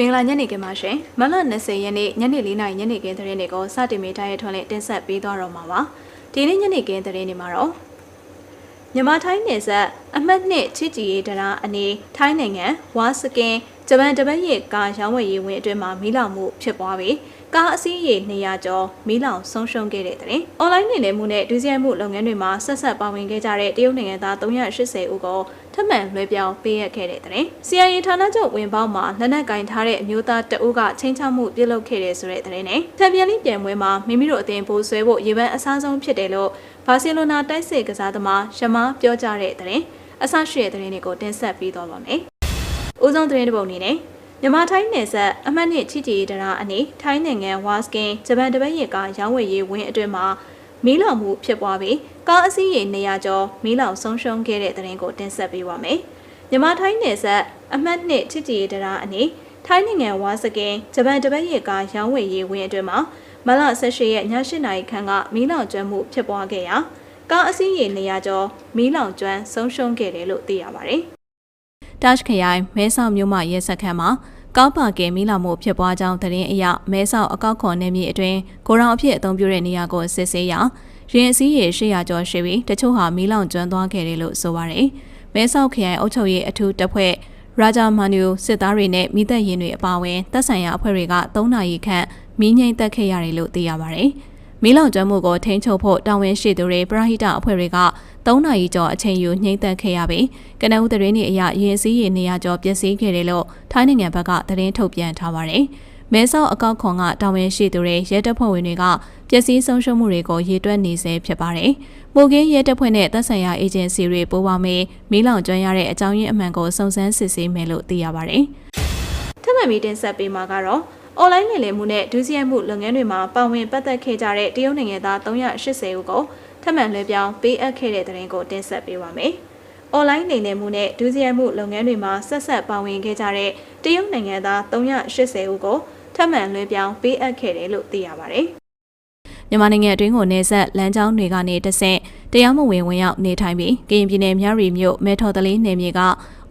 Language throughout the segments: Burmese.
မင်္ဂလာညနေခင်းပါရှင်မလ20ရက်နေ့ညနေ4နာရီညနေခင်းသတင်းတွေကိုစတင်မိထားရထွန်းလင်းတင်ဆက်ပေးသွားတော့မှာပါဒီနေ့ညနေခင်းသတင်းတွေမှာတော့ မြန်မာထိုင်းနယ်စပ်အမှတ်နှစ်ချစ်ကြည်ရေးတရားအနေထိုင်းနိုင်ငံဝါစကင်ဂျပန်တပတ်ရဲ့ကာရောင်းဝယ်ရေးဝင်အတွင်းမှာမီးလောင်မှုဖြစ်ပွားပြီးကားအစီးရေ200ကျော်မီးလောင်ဆုံးရှုံးခဲ့တဲ့တဲ့။အွန်လိုင်းနေနေမှုနဲ့ဒုစရိုက်မှုလုပ်ငန်းတွေမှာဆက်ဆက်ပါဝင်ခဲ့ကြတဲ့တရုတ်နိုင်ငံသား380ဦးကိုထပ်မံလွှဲပြောင်းပေးအပ်ခဲ့တဲ့တဲ့။ CIA ဌာနချုပ်ဝင်ပေါင်းမှာလက်နက်ကင်ထားတဲ့အမျိုးသားတအုပ်ကချင်းချောက်မှုပြုလုပ်ခဲ့တဲ့ဆိုတဲ့တဲ့နဲ့ချန်ပီယံလိပြန်ပွဲမှာမိမိတို့အသင်းပိုးဆွဲဖို့ရေပန်းအစားဆုံးဖြစ်တယ်လို့ ဘာစီလိုနာတိုက်စစ်ကစားသမားရမားပြောကြားတဲ့တဲ့အဆရှိတဲ့တဲ့တွေကိုတင်ဆက်ပေးသွားပါမယ်။ဦးဆုံးသတင်းတစ်ပုဒ်အနေနဲ့မြန်မာထိုင်းနယ်စပ်အမှတ်နှစ်ချီတီတရာအနေထိုင်းနိုင်ငံဝါစကင်ဂျပန်တပတ်ရကရောင်းဝယ်ရေးဝင်းအတွင်းမှာမီးလောင်မှုဖြစ်ပွားပြီးကားအစီးရေ200ကျော်မီးလောင်ဆုံးရှုံးခဲ့တဲ့တဲ့ရင်ကိုတင်ဆက်ပေးပါမယ်။မြန်မာထိုင်းနယ်စပ်အမှတ်နှစ်ချီတီတရာအနေထိုင်းနိုင်ငံဝါစကင်ဂျပန်တပတ်ရကရောင်းဝယ်ရေးဝင်းအတွင်းမှာ မလ18ရက်ည8နာရီခန့်ကမီးလောင်ကျွမ်းမှုဖြစ်ပွားခဲ့ရာကားအစီးရေ200ကျော်မီးလောင်ကျွမ်းဆုံးရှုံးခဲ့တယ်လို့သိရပါတယ်။တာရှ်ခရိုင်မဲဆောက်မြို့မှရဲစခန်းမှာကောက်ပါကင်မီလာမှုဖြစ်ပွားကြောင်းသတင်းအရမဲဆောက်အကောက်ခွန်နယ်မြေအတွင်းကိုရောင်အဖြစ်အသုံးပြုတဲ့နေရာကိုစစ်ဆေးရာရင်အစည်းရေ800ကျော်ရှိပြီးတချို့ဟာမီလောင်ကျွမ်းသွားခဲ့တယ်လို့ဆိုပါတယ်။မဲဆောက်ခရိုင်အုပ်ချုပ်ရေးအထူးတပ်ဖွဲ့ရာဂျာမန်နူစစ်သားတွေနဲ့မိသက်ရင်တွေအပါအဝင်တပ်ဆိုင်ရာအဖွဲ့တွေက3နာရီခန့် မီးငိမ့်တက်ခဲ့ရတယ်လို့သိရပါတယ်။မီးလောင်ကျွမ်းမှုကိုထိန်းချုပ်ဖို့တာဝန်ရှိသူတွေပရဟိတအဖွဲ့တွေက3နာရီကျော်အချိန်ယူနှိမ့်သက်ခဲ့ရပြီးကနဦးသတင်းတွေအရရင်စည်းရေနေရကျော်ပျက်စီးခဲ့တယ်လို့ထိုင်းနိုင်ငံဘက်ကသတင်းထုတ်ပြန်ထားပါတယ်။မဲဆောက်အကောက်ခွန်ကတာဝန်ရှိသူတွေရဲတပ်ဖွဲ့ဝင်တွေကပျက်စီးဆုံးရှုံးမှုတွေကိုရေတွက်နေဆဲဖြစ်ပါတယ်။မိုကင်းရဲတပ်ဖွဲ့နဲ့သက်ဆိုင်ရာအေဂျင်စီတွေပိုးပါမေးမီးလောင်ကျွမ်းရတဲ့အကြောင်းရင်းအမှန်ကိုစုံစမ်းစစ်ဆေးမယ်လို့သိရပါတယ်။ထပ်မံပြီးတင်ဆက်ပေးမှာကတော့ အွန်လိုင်းငွေလိမ်မှုနဲ့ဒုစရိုက်မှုလုပ်ငန်းတွေမှာပါဝင်ပတ်သက်ခဲ့ကြတဲ့တရုတ်နိုင်ငံသား380ဦးကိုထပ်မံလွှဲပြောင်းပေးအပ်ခဲ့တဲ့တဲ့ရင်ကိုတင်ဆက်ပေးပါမယ်။အွန်လိုင်းလိမ်လည်မှုနဲ့ဒုစရိုက်မှုလုပ်ငန်းတွေမှာဆက်ဆက်ပါဝင်ခဲ့ကြတဲ့တရုတ်နိုင်ငံသား380ဦးကိုထပ်မံလွှဲပြောင်းပေးအပ်ခဲ့တယ်လို့သိရပါတယ်။မြန်မာနိုင်ငံအတွင်းကိုနေဆက်လမ်းကြောင်းတွေကနေတဆင့်တရားမဝင်ဝင်ရောက်နေထိုင်ပြီးကရင်ပြည်နယ်မြရီမြို့မဲထော်တလေးနယ်မြေက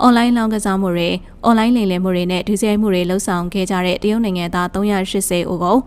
အွန်လိုင်းလောင်းကစားမှုတွေအွန်လိုင်းလိမ်လည်မှုတွေနဲ့ဒုစရိုက်မှုတွေလှုပ်ဆောင်ခဲ့ကြတဲ့တရုတ်နိုင်ငံသား380ဦးကို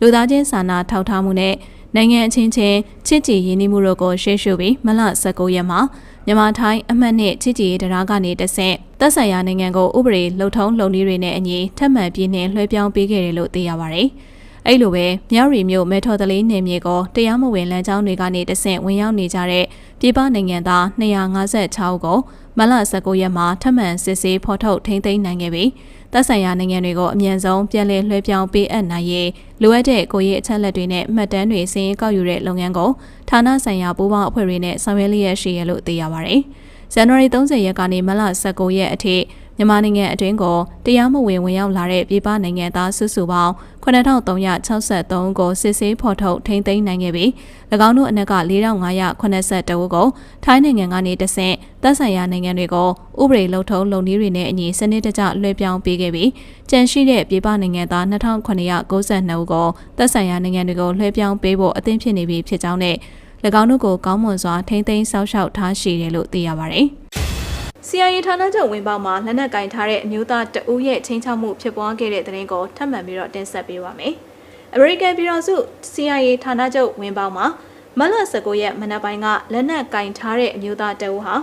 လူသားချင်းစာနာထောက်ထားမှုနဲ့နိုင်ငံအချင်းချင်းချစ်ကြည်ရင်းနှီးမှုတို့ကိုရှေ့ရှုပြီးမလ19ရက်မှာမြန်မာထိုင်းအမှတ်နှစ်ချစ်ကြည်ရေးတရားကနေတဆင့်သက်ဆိုင်ရာနိုင်ငံကိုဥပဒေလှုပ်ထုံးလုပ်နည်းတွေနဲ့အညီထပ်မံပြည်နှင်လွှဲပြောင်းပေးခဲ့တယ်လို့သိရပါတယ်။ အဲ့လိုပဲမြောက်ရီမြို့မဲထော်တလေးနယ်မြေကိုတရားမဝင်လမ်းကြောင်းတွေကနေတဆင့်ဝင်ရောက်နေကြတဲ့ပြည်ပနိုင်ငံသား256ဦးကိုမလ19ရက်မှာထပ်မံစစ်ဆေးဖော်ထုတ်ထိန်းသိမ်းနိုင်ခဲ့ပြီးသက်ဆိုင်ရာနိုင်ငံတွေကိုအမြန်ဆုံးပြန်လည်လွှဲပြောင်းပေးအပ်နိုင်ရေးလိုအပ်တဲ့ကိုရေးအချက်လက်တွေနဲ့မှတ်တမ်းတွေစီရင်ကောက်ယူတဲ့လုပ်ငန်းကိုဌာနဆိုင်ရာပူးပေါင်းအဖွဲ့တွေနဲ့ဆောင်ရွက်လျက်ရှိရလို့သိရပါတယ်။ဇန်နဝါရီ30ရက်ကနေမလ19ရက်အထိ မြန်မာနိုင်ငံအတွင်းကိုတရားမဝင်ဝင်ရောက်လာတဲ့ပြည်ပနိုင်ငံသားစုစုပေါင်း9363ကိုစစ်ဆေးဖော်ထုတ်ထိန်းသိမ်းနိုင်ခဲ့ပြီး၎င်းတို့အနက်က4582ဦးကိုထိုင်းနိုင်ငံကနေတဆင့်သက်ဆိုင်ရာနိုင်ငံတွေကိုဥပဒေလုံထုံးလုံနည်းတွေနဲ့အညီစနစ်တကျလွှဲပြောင်းပေးခဲ့ပြီးကြန့်ရှိတဲ့ပြည်ပနိုင်ငံသား2992ဦးကိုသက်ဆိုင်ရာနိုင်ငံတွေကိုလွှဲပြောင်းပေးဖို့အသင့်ဖြစ်နေပြီဖြစ်ကြောင်းနဲ့၎င်းတို့ကိုကောင်းမွန်စွာထိန်းသိမ်းစောင့်ရှောက်ထားရှိတယ်လို့သိရပါတယ်။ CIA ဌာနချုပ်ဝင်ပေါက်မှာလက်နက်ကင်ထားတဲ့အမျိုးသားတဦးရဲ့ချင်းချောက်မှုဖြစ်ပွားခဲ့တဲ့တဲ့ရင်ကိုထပ်မံပြီးတော့တင်ဆက်ပေးပါမယ်။ American ပြည်တော်စု CIA ဌာနချုပ်ဝင်ပေါက်မှာမလ19ရက်မနက်ပိုင်းကလက်နက်ကင်ထားတဲ့အမျိုးသားတဦးဟာ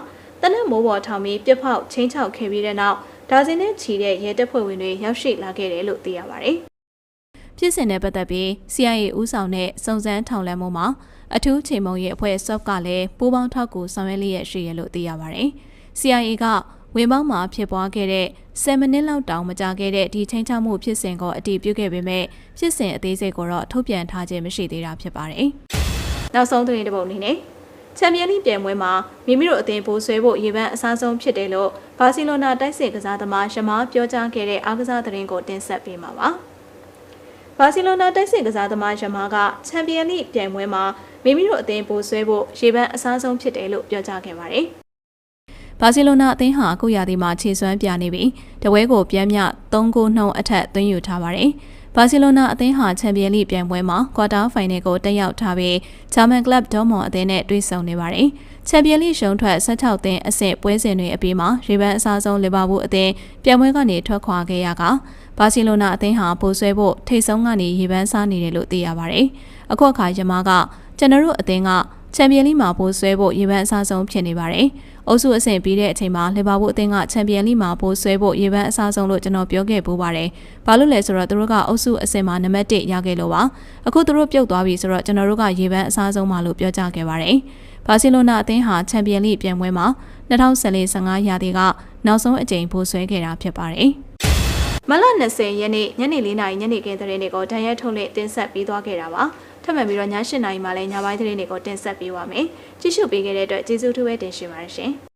တနက်မိုးပေါ်ထောင်ပြီးပြစ်ဖောက်ချင်းချောက်ခဲ့ပြီးတဲ့နောက်ဒါဇင်နဲ့ချီတဲ့ရဲတပ်ဖွဲ့ဝင်တွေရောက်ရှိလာခဲ့တယ်လို့သိရပါတယ်။ဖြစ်စဉ်နဲ့ပတ်သက်ပြီး CIA ဦးဆောင်တဲ့စုံစမ်းထောင်လှမ်းမှုမှာအထူးချိန်မုံရဲ့အဖွဲ့ SOP ကလည်းပူးပေါင်းထောက်ကူဆောင်ရွက်လျက်ရှိရလို့သိရပါတယ်။ CIA ကဝင်ပေါင်းမှာဖြစ်ပွားခဲ့တဲ့10မိနစ်လောက်တောင်မကြာခဲ့တဲ့ဒီချင်းချမှုဖြစ်စဉ်ကိုအတည်ပြုခဲ့ပေမဲ့ဖြစ်စဉ်အသေးစိတ်ကိုတော့ထုတ်ပြန်ထားခြင်းမရှိသေးတာဖြစ်ပါတယ်။နောက်ဆုံးသတင်းတစ်ပုဒ်အနေနဲ့ချန်ပီယံလိပြိုင်ပွဲမှာမိမိတို့အသင်းပိုးဆွဲဖို့ရေပန်းအစားဆုံးဖြစ်တယ်လို့ဘာစီလိုနာတိုက်စစ်ကစားသမားရှမားပြောကြားခဲ့တဲ့အားကစားသတင်းကိုတင်ဆက်ပေးမှာပါ။ဘာစီလိုနာတိုက်စစ်ကစားသမားရှမားကချန်ပီယံလိပြိုင်ပွဲမှာမိမိတို့အသင်းပိုးဆွဲဖို့ရေပန်းအစားဆုံးဖြစ်တယ်လို့ပြောကြားခဲ့ပါတယ်။ ဘာစီလိုနာအသင်းဟာအခုရာသီမှာခြေစွမ်းပြနေပြီးတပွဲကိုပြန်မြ3ဂိုးနှုန်းအထက်သွင်းယူထားပါတယ်။ဘာစီလိုနာအသင်းဟာချန်ပီယံလိပြိုင်ပွဲမှာကွာတာဖိုင်နယ်ကိုတက်ရောက်ထားပြီးဂျာမန်ကလပ်ဒေါမွန်အသင်းနဲ့တွေ့ဆုံနေပါတယ်။ချန်ပီယံလိရှုံးထွက်16သင်းအဆင့်ပွဲစဉ်တွေအပြီးမှာရေဘန်အစားဆုံးလီဗာပူးအသင်းပြိုင်ပွဲကနေထွက်ခွာခဲ့ရကဘာစီလိုနာအသင်းဟာပိုဆွဲဖို့ထိတ်ဆုံးကနေရေပန်းစားနေတယ်လို့သိရပါတယ်။အခုအခါယမားကကျွန်တော်တို့အသင်းက ချန်ပီယံလိမှာပိုဆွဲဖို့ရေပန်းအစားဆုံးဖြစ်နေပါတယ်။အုပ်စုအဆင့်ပြီးတဲ့အချိန်မှာလီဗာပူးအသင်းကချန်ပီယံလိမှာပိုဆွဲဖို့ရေပန်းအစားဆုံးလို့ကျွန်တော်ပြောခဲ့ပူပါတယ်။ဘာလို့လဲဆိုတော့သူတို့ကအုပ်စုအဆင့်မှာနံပါတ်1ရခဲ့လို့ပါ။အခုသူတို့ပြုတ်သွားပြီဆိုတော့ကျွန်တော်တို့ကရေပန်းအစားဆုံးပါလို့ပြောကြခဲ့ပါတယ်။ဘာစီလိုနာအသင်းဟာချန်ပီယံလိပြိုင်ပွဲမှာ2014-15ရာသီကနောက်ဆုံးအကြိမ်ပိုဆွဲခဲ့တာဖြစ်ပါတယ်။မလ20ရက်နေ့ညနေ4နာရီညနေခင်းသတင်းတွေကိုတန်ရဲထုတ်လင့်တင်ဆက်ပေးသွားခဲ့တာပါ။ ထပ်မံပြီးတော့ည7နာရီမှလည်းညပိုင်းသတင်းတွေကိုတင်ဆက်ပေးပါမယ်။ကြည့်ရှုပေးခဲ့တဲ့အတွက်ကျေးဇူးထူးပဲတင်ရှိပါတယ်ရှင်။